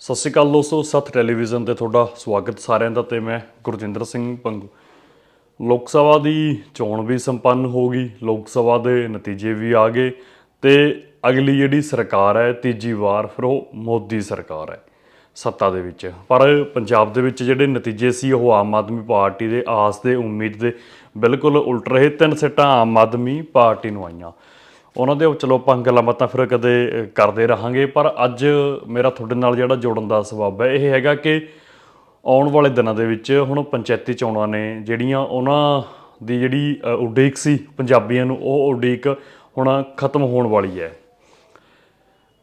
ਸਤਿ ਸ਼੍ਰੀ ਅਕਾਲ ਦੋਸਤੋ, ਸੱਤ ਟੈਲੀਵਿਜ਼ਨ ਤੇ ਤੁਹਾਡਾ ਸਵਾਗਤ ਸਾਰਿਆਂ ਦਾ ਤੇ ਮੈਂ ਗੁਰਜਿੰਦਰ ਸਿੰਘ ਪੰਗੂ। ਲੋਕ ਸਭਾ ਦੀ ਚੋਣ ਵੀ ਸੰਪੰਨ ਹੋ ਗਈ, ਲੋਕ ਸਭਾ ਦੇ ਨਤੀਜੇ ਵੀ ਆ ਗਏ ਤੇ ਅਗਲੀ ਜਿਹੜੀ ਸਰਕਾਰ ਹੈ, ਤੀਜੀ ਵਾਰ ਫਿਰ ਉਹ ਮੋਦੀ ਸਰਕਾਰ ਹੈ ਸੱਤਾ ਦੇ ਵਿੱਚ। ਪਰ ਪੰਜਾਬ ਦੇ ਵਿੱਚ ਜਿਹੜੇ ਨਤੀਜੇ ਸੀ, ਉਹ ਆਮ ਆਦਮੀ ਪਾਰਟੀ ਦੇ ਆਸ ਦੇ, ਉਮੀਦ ਦੇ ਬਿਲਕੁਲ ਉਲਟ ਰਹੇ। ਤਿੰਨ ਸੀਟਾਂ ਆਮ ਆਦਮੀ ਪਾਰਟੀ ਨੂੰ ਆਈਆਂ। ਉਹਨਾਂ ਦੇ ਚਲੋ ਆਪਾਂ ਗੱਲਾਂ ਬਾਤਾਂ ਫਿਰ ਕਦੇ ਕਰਦੇ ਰਹਾਂਗੇ, ਪਰ ਅੱਜ ਮੇਰਾ ਤੁਹਾਡੇ ਨਾਲ ਜਿਹੜਾ ਜੋੜਨ ਦਾ ਸਬਬ ਹੈ, ਇਹ ਹੈਗਾ ਕਿ ਆਉਣ ਵਾਲੇ ਦਿਨਾਂ ਦੇ ਵਿੱਚ ਹੁਣ ਪੰਚਾਇਤੀ ਚੋਣਾਂ ਨੇ, ਜਿਹੜੀਆਂ ਉਹਨਾਂ ਦੀ ਜਿਹੜੀ ਉਡੀਕ ਸੀ ਪੰਜਾਬੀਆਂ ਨੂੰ, ਉਹ ਉਡੀਕ ਹੁਣ ਖਤਮ ਹੋਣ ਵਾਲੀ ਹੈ।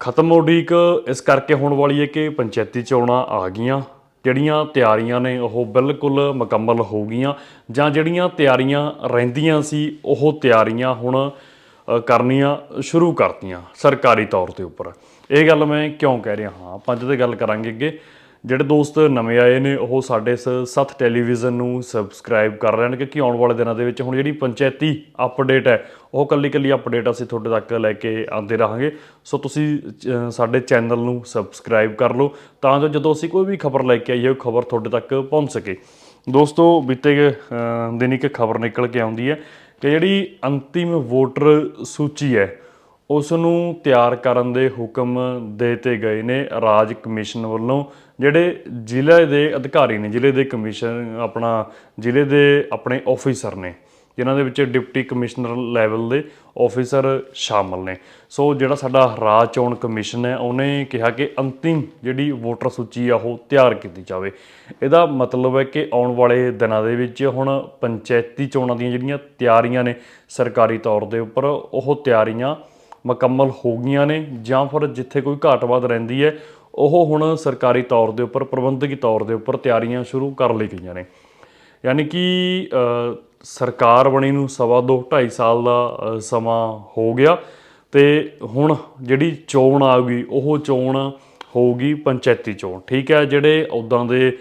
ਖਤਮ ਉਡੀਕ ਇਸ ਕਰਕੇ ਹੋਣ ਵਾਲੀ ਹੈ ਕਿ ਪੰਚਾਇਤੀ ਚੋਣਾਂ ਆ ਗਈਆਂ, ਜਿਹੜੀਆਂ ਤਿਆਰੀਆਂ ਨੇ ਉਹ ਬਿਲਕੁਲ ਮੁਕੰਮਲ ਹੋ ਗਈਆਂ, ਜਾਂ ਜਿਹੜੀਆਂ ਤਿਆਰੀਆਂ ਰਹਿੰਦੀਆਂ ਸੀ, ਉਹ ਤਿਆਰੀਆਂ ਹੁਣ ਕਰਨੀਆਂ ਸ਼ੁਰੂ ਕਰਤੀਆਂ ਸਰਕਾਰੀ ਤੌਰ ਤੇ ਉੱਪਰ। ਇਹ ਗੱਲ ਮੈਂ ਕਿਉਂ ਕਹਿ ਰਿਹਾ ਹਾਂ? ਆਪਾਂ ਜਦੋਂ ਗੱਲ ਕਰਾਂਗੇ ਅੱਗੇ ਜਿਹੜੇ ਦੋਸਤ ਨਵੇਂ ਆਏ ਨੇ ਉਹ ਸਾਡੇ ਇਸ ਸੱਤ ਟੈਲੀਵਿਜ਼ਨ ਨੂੰ ਸਬਸਕ੍ਰਾਈਬ ਕਰ ਲੈਣ ਕਿਉਂਕਿ ਆਉਣ ਵਾਲੇ ਦਿਨਾਂ ਦੇ ਵਿੱਚ ਹੁਣ ਜਿਹੜੀ ਪੰਚਾਇਤੀ ਅਪਡੇਟ ਹੈ ਉਹ ਕੱਲੀ ਕੱਲੀ ਅਪਡੇਟ ਅਸੀਂ ਤੁਹਾਡੇ ਤੱਕ ਲੈ ਕੇ ਆਉਂਦੇ ਰਹਾਂਗੇ। ਸੋ ਤੁਸੀਂ ਅ, ਸਾਡੇ ਚੈਨਲ ਨੂੰ ਸਬਸਕ੍ਰਾਈਬ ਕਰ ਲਓ ਤਾਂ ਜੋ ਜਦੋਂ ਅਸੀਂ ਕੋਈ ਵੀ ਖਬਰ ਲੈ ਕੇ ਆਈਏ ਉਹ ਖਬਰ ਤੁਹਾਡੇ ਤੱਕ ਪਹੁੰਚ ਸਕੇ। ਦੋਸਤੋ ਬੀਤੇ ਦਿਨ ਇੱਕ ਖਬਰ ਨਿਕਲ ਕੇ ਆਉਂਦੀ ਹੈ ਕਿ ਜਿਹੜੀ ਅੰਤਿਮ ਵੋਟਰ ਸੂਚੀ ਹੈ ਉਸ ਨੂੰ ਤਿਆਰ ਕਰਨ ਦੇ ਹੁਕਮ ਦਿੱਤੇ ਗਏ ਨੇ ਰਾਜ ਕਮਿਸ਼ਨ ਵੱਲੋਂ, ਜਿਹੜੇ ਜ਼ਿਲ੍ਹੇ ਦੇ ਅਧਿਕਾਰੀ ਨੇ, ਜ਼ਿਲ੍ਹੇ ਦੇ ਕਮਿਸ਼ਨ, ਆਪਣਾ ਜ਼ਿਲ੍ਹੇ ਦੇ ਆਪਣੇ ਆਫੀਸਰ ਨੇ। ਜਿਨ੍ਹਾਂ ਦੇ ਵਿੱਚ ਡਿਪਟੀ ਕਮਿਸ਼ਨਰ ਲੈਵਲ ਦੇ ਆਫੀਸਰ ਸ਼ਾਮਲ ਨੇ। ਸੋ ਜਿਹੜਾ ਸਾਡਾ ਰਾਜ ਚੋਣ ਕਮਿਸ਼ਨ ਹੈ, ਉਹਨੇ ਕਿਹਾ ਕਿ ਅੰਤਿਮ ਜਿਹੜੀ ਵੋਟਰ ਸੂਚੀ ਆ, ਉਹ ਤਿਆਰ ਕੀਤੀ ਜਾਵੇ। ਇਹਦਾ ਮਤਲਬ ਹੈ ਕਿ ਆਉਣ ਵਾਲੇ ਦਿਨਾਂ ਦੇ ਵਿੱਚ ਹੁਣ ਪੰਚਾਇਤੀ ਚੋਣਾਂ ਦੀਆਂ ਜਿਹੜੀਆਂ ਤਿਆਰੀਆਂ ਨੇ ਸਰਕਾਰੀ ਤੌਰ ਦੇ ਉੱਪਰ, ਉਹ ਤਿਆਰੀਆਂ ਮੁਕੰਮਲ ਹੋ ਗਈਆਂ ਨੇ, ਜਾਂ ਫਿਰ ਜਿੱਥੇ ਕੋਈ ਘਾਟ-ਵਾਧ ਰਹਿੰਦੀ ਹੈ, ਉਹ ਹੁਣ ਸਰਕਾਰੀ ਤੌਰ ਦੇ ਉੱਪਰ, ਪ੍ਰਬੰਧਕੀ ਤੌਰ ਦੇ ਉੱਪਰ ਤਿਆਰੀਆਂ ਸ਼ੁਰੂ ਕਰ ਲਈ ਗਈਆਂ ਨੇ। ਯਾਨੀ ਕਿ ਸਰਕਾਰ ਬਣੀ ਨੂੰ ਸਵਾ ਦੋ 2.5 ਸਾਲ ਦਾ ਸਮਾਂ ਹੋ ਗਿਆ ਤੇ ਹੁਣ ਜਿਹੜੀ ਚੋਣ ਆਊਗੀ, ਉਹ ਚੋਣ ਹੋਊਗੀ ਪੰਚਾਇਤੀ ਚੋਣ। ਠੀਕ ਹੈ, ਜਿਹੜੇ ਉਦਾਂ ਦੇ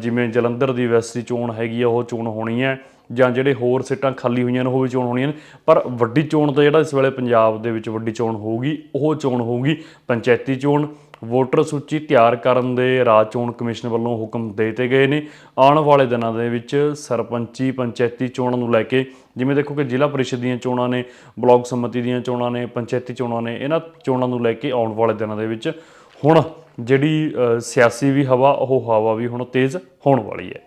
ਜਿਵੇਂ ਜਲੰਧਰ ਦੀ ਵੈਸੀ ਚੋਣ ਹੈਗੀ ਆ, ਉਹ ਚੋਣ ਹੋਣੀ ਹੈ। ਜਾਂ ਜਿਹੜੇ ਹੋਰ ਸੀਟਾਂ ਖਾਲੀ ਹੋਈਆਂ ਨੇ, ਉਹ ਵੀ ਚੋਣ ਹੋਣੀਆਂ ਨੇ। ਪਰ ਵੱਡੀ ਚੋਣ ਤਾਂ ਜਿਹੜਾ ਇਸ ਵੇਲੇ ਪੰਜਾਬ ਦੇ ਵਿੱਚ ਵੱਡੀ ਚੋਣ ਹੋਊਗੀ, ਉਹ ਚੋਣ ਹੋਊਗੀ ਪੰਚਾਇਤੀ ਚੋਣ। ਵੋਟਰ ਸੂਚੀ ਤਿਆਰ ਕਰਨ ਦੇ ਰਾਜ ਚੋਣ ਕਮਿਸ਼ਨ ਵੱਲੋਂ ਹੁਕਮ ਦੇ ਦਿੱਤੇ ਗਏ ਨੇ। ਆਉਣ ਵਾਲੇ ਦਿਨਾਂ ਦੇ ਵਿੱਚ ਸਰਪੰਚੀ ਪੰਚਾਇਤੀ ਚੋਣਾਂ ਨੂੰ ਲੈ ਕੇ, ਜਿਵੇਂ ਦੇਖੋ ਕਿ ਜ਼ਿਲ੍ਹਾ ਪਰਿਸ਼ਦ ਦੀਆਂ ਚੋਣਾਂ ਨੇ, ਬਲਾਕ ਸਮਿਤੀ ਦੀਆਂ ਚੋਣਾਂ ਨੇ, ਪੰਚਾਇਤੀ ਚੋਣਾਂ ਨੇ, ਇਹਨਾਂ ਚੋਣਾਂ ਨੂੰ ਲੈ ਕੇ ਆਉਣ ਵਾਲੇ ਦਿਨਾਂ ਦੇ ਵਿੱਚ ਹੁਣ ਜਿਹੜੀ ਸਿਆਸੀ ਵੀ ਹਵਾ, ਉਹ ਹਵਾ ਵੀ ਹੁਣ ਤੇਜ਼ ਹੋਣ ਵਾਲੀ ਹੈ।